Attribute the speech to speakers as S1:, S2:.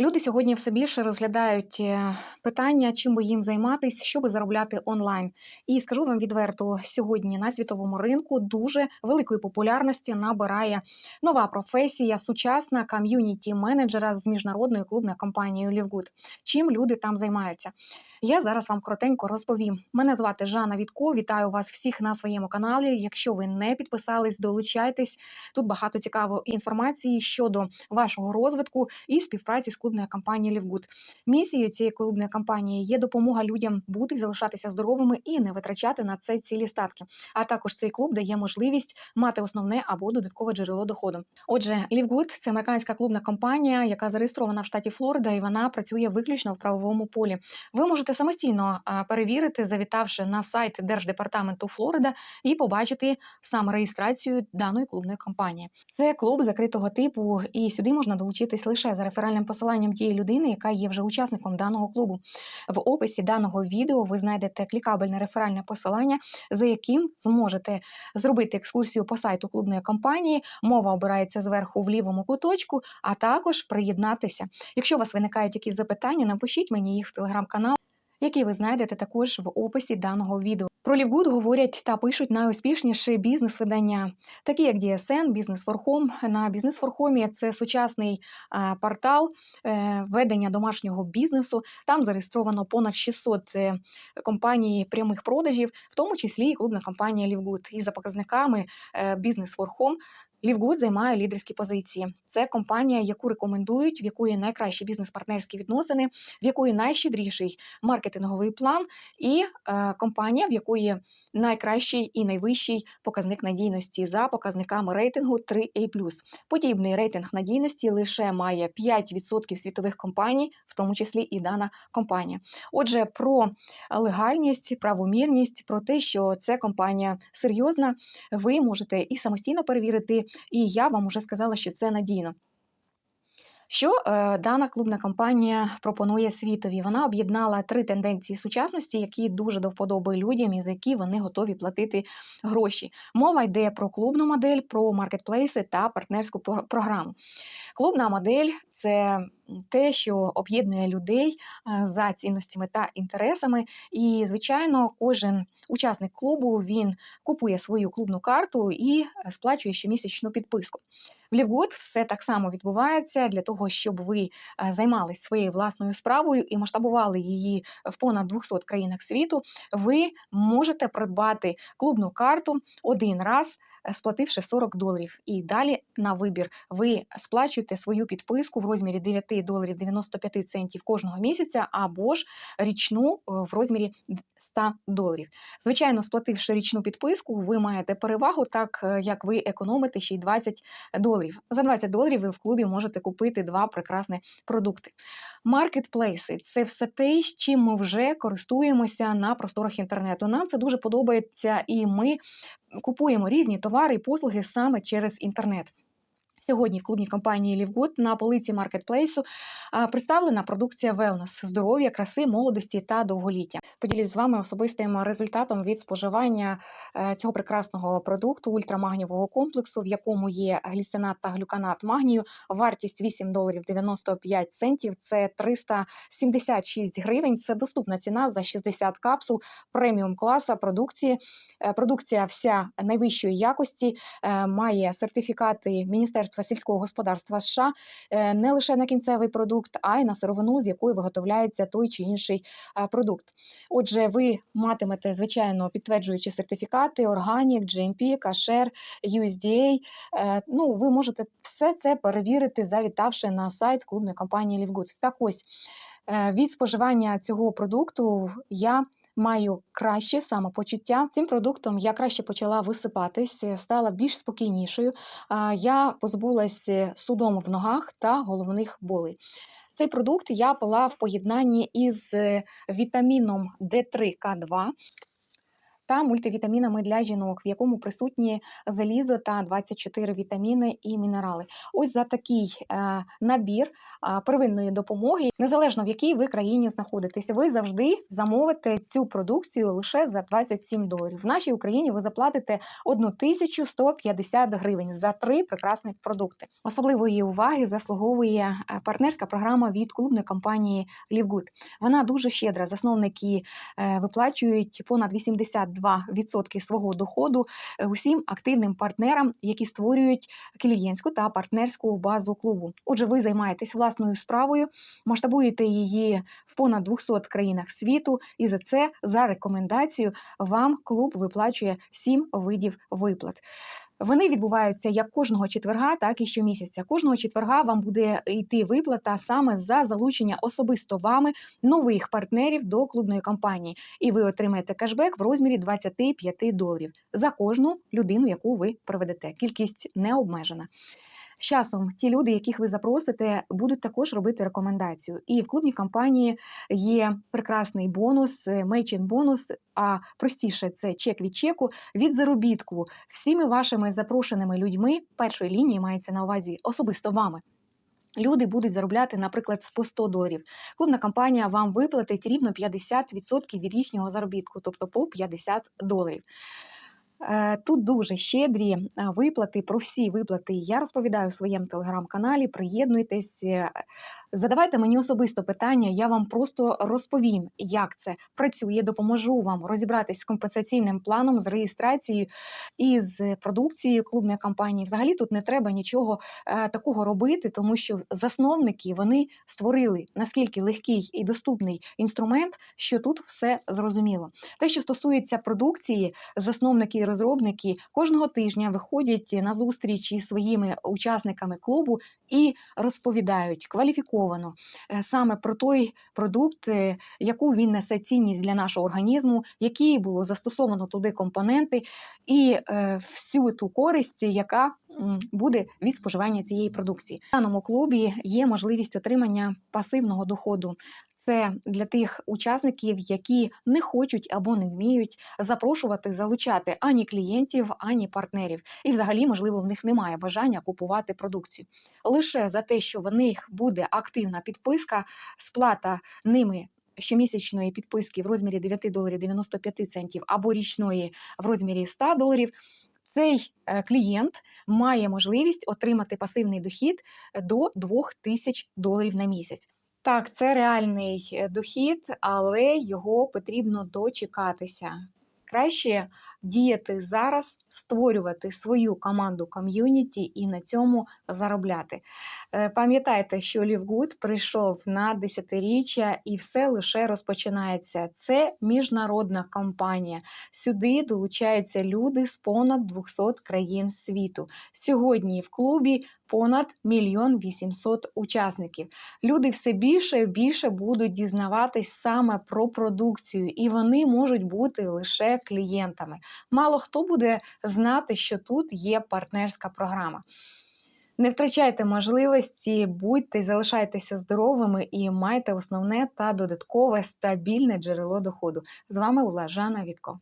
S1: Люди сьогодні все більше розглядають е, питання, чим би їм займатися, щоб заробляти онлайн. І скажу вам відверто, сьогодні на світовому ринку дуже великої популярності набирає нова професія, сучасна ком'юніті менеджера з міжнародною клубною компанією Лівгуд. Чим люди там займаються? Я зараз вам коротенько розповім. Мене звати Жанна Вітко. Вітаю вас всіх на своєму каналі. Якщо ви не підписались, долучайтесь. Тут багато цікавої інформації щодо вашого розвитку і співпраці з клубною компанією LiveGood. Місією цієї клубної компанії є допомога людям бути залишатися здоровими і не витрачати на це цілі статки. А також цей клуб дає можливість мати основне або додаткове джерело доходу. Отже, LiveGood – це американська клубна компанія, яка зареєстрована в штаті Флорида, і вона працює виключно в правовому полі. Ви можете самостійно перевірити, завітавши на сайт Держдепартаменту Флорида і побачити саме реєстрацію даної клубної компанії. Це клуб закритого типу, і сюди можна долучитись лише за реферальним посиланням тієї людини, яка є вже учасником даного клубу. В описі даного відео ви знайдете клікабельне реферальне посилання, за яким зможете зробити екскурсію по сайту клубної компанії. Мова обирається зверху в лівому куточку, а також приєднатися. Якщо у вас виникають якісь запитання, напишіть мені їх в телеграм-канал які ви знайдете також в описі даного відео. Про Лівгуд говорять та пишуть найуспішніші бізнес-видання, такі як DSN, Бізнес Форхом. На Бізнес Форхомі це сучасний портал е, ведення домашнього бізнесу. Там зареєстровано понад 600 е, компаній прямих продажів, в тому числі і клубна компанія Лівгуд. І за показниками е, Бізнес Форхом Лівгуд займає лідерські позиції. Це компанія, яку рекомендують, в якої найкращі бізнес-партнерські відносини, в якої найщедріший маркетинговий план, і е, компанія, в якої найкращий і найвищий показник надійності за показниками рейтингу 3A+. Подібний рейтинг надійності лише має 5% світових компаній, в тому числі і дана компанія. Отже, про легальність, правомірність, про те, що це компанія серйозна, ви можете і самостійно перевірити, і я вам уже сказала, що це надійно. Що е, дана клубна компанія пропонує світові? Вона об'єднала три тенденції сучасності, які дуже до вподоби людям і за які вони готові платити гроші. Мова йде про клубну модель, про маркетплейси та партнерську про- програму. Клубна модель це те, що об'єднує людей е, за цінностями та інтересами. І, звичайно, кожен учасник клубу він купує свою клубну карту і сплачує щомісячну підписку. В Лівгуд все так само відбувається для того, щоб ви е, займались своєю власною справою і масштабували її в понад 200 країнах світу. Ви можете придбати клубну карту один раз, е, сплативши 40 доларів. І далі на вибір ви сплачуєте свою підписку в розмірі 9 доларів 95 центів кожного місяця, або ж річну е, в розмірі 100 доларів. Звичайно, сплативши річну підписку, ви маєте перевагу, так е, як ви економите ще й 20 доларів. За 20 доларів ви в клубі можете купити два прекрасні продукти. Маркетплейси це все те, з чим ми вже користуємося на просторах інтернету. Нам це дуже подобається, і ми купуємо різні товари і послуги саме через інтернет. Сьогодні в клубній компанії Лівгуд на полиці маркетплейсу представлена продукція Wellness – здоров'я, краси, молодості та довголіття. Поділюсь з вами особистим результатом від споживання е, цього прекрасного продукту ультрамагнієвого комплексу, в якому є гліцинат та глюканат магнію. Вартість 8 доларів 95 центів. Це 376 гривень. Це доступна ціна за 60 капсул преміум класа продукції. Е, Продукція вся найвищої якості е, має сертифікати Міністерства сільського господарства США е, не лише на кінцевий продукт, а й на сировину, з якої виготовляється той чи інший е, продукт. Отже, ви матимете звичайно підтверджуючі сертифікати Organic, GMP, Кашер, USDA. Е, Ну, ви можете все це перевірити, завітавши на сайт клубної компанії Лівгуд. Так ось від споживання цього продукту я маю краще самопочуття. Цим продуктом я краще почала висипатись, стала більш спокійнішою. Я позбулась е, судом в ногах та головних болей. Цей продукт я пила в поєднанні із е, вітаміном D3К2. Та мультивітамінами для жінок, в якому присутні залізо та 24 вітаміни і мінерали. Ось за такий е, набір первинної допомоги, незалежно в якій ви країні знаходитеся, ви завжди замовите цю продукцію лише за 27 доларів. В нашій Україні ви заплатите 1150 гривень за три прекрасних продукти. Особливої уваги заслуговує е, партнерська програма від клубної компанії LiveGood. Вона дуже щедра. Засновники е, виплачують понад 82% свого доходу е, усім активним партнерам, які створюють клієнтську та партнерську базу клубу. Отже, ви займаєтесь власною справою, масштабуєте її в понад 200 країнах світу, і за це за рекомендацію вам клуб виплачує 7 видів виплат. Вони відбуваються як кожного четверга, так і щомісяця. Кожного четверга вам буде йти виплата саме за залучення особисто вами нових партнерів до клубної кампанії, і ви отримаєте кешбек в розмірі 25 доларів за кожну людину, яку ви проведете. Кількість не обмежена. З часом ті люди, яких ви запросите, будуть також робити рекомендацію. І в клубній кампанії є прекрасний бонус, мейчин бонус. А простіше це чек від чеку від заробітку всіми вашими запрошеними людьми першої лінії мається на увазі особисто вами. Люди будуть заробляти, наприклад, по 100 доларів. Клубна компанія вам виплатить рівно 50% від їхнього заробітку, тобто по 50 доларів. Е, Тут дуже щедрі е, виплати. Про всі виплати я розповідаю у своєму телеграм-каналі. Приєднуйтесь, е, задавайте мені особисто питання. Я вам просто розповім, як це працює. Допоможу вам розібратись з компенсаційним планом, з реєстрацією і з продукцією клубної компанії. Взагалі тут не треба нічого е, такого робити, тому що засновники вони створили наскільки легкий і доступний інструмент, що тут все зрозуміло. Те, що стосується продукції, засновники і розробники кожного тижня виходять на зустріч із своїми учасниками клубу і розповідають кваліфіковано е, саме про той продукт, е, яку він несе цінність для нашого організму, які було застосовано туди компоненти, і е, всю ту користь, яка буде від споживання цієї продукції. В даному клубі є можливість отримання пасивного доходу. Це для тих учасників, які не хочуть або не вміють запрошувати, залучати ані клієнтів, ані партнерів. І, взагалі, можливо, в них немає бажання купувати продукцію. Лише за те, що в них буде активна підписка, сплата ними. Щомісячної підписки в розмірі 9 доларів 95 центів або річної в розмірі 100 доларів. Цей е, клієнт має можливість отримати пасивний дохід до 2000 доларів на місяць. Так, це реальний е, дохід, але його потрібно дочекатися. Краще діяти зараз, створювати свою команду ком'юніті і на цьому заробляти. Е, Пам'ятайте, що LiveGood прийшов на десятиріччя і все лише розпочинається. Це міжнародна компанія. Сюди долучаються люди з понад 200 країн світу. Сьогодні в клубі понад мільйон вісімсот учасників. Люди все більше і більше будуть дізнаватись саме про продукцію, і вони можуть бути лише клієнтами. Мало хто буде знати, що тут є партнерська програма. Не втрачайте можливості, будьте залишайтеся здоровими і майте основне та додаткове стабільне джерело доходу. З вами була Жанна Вітко.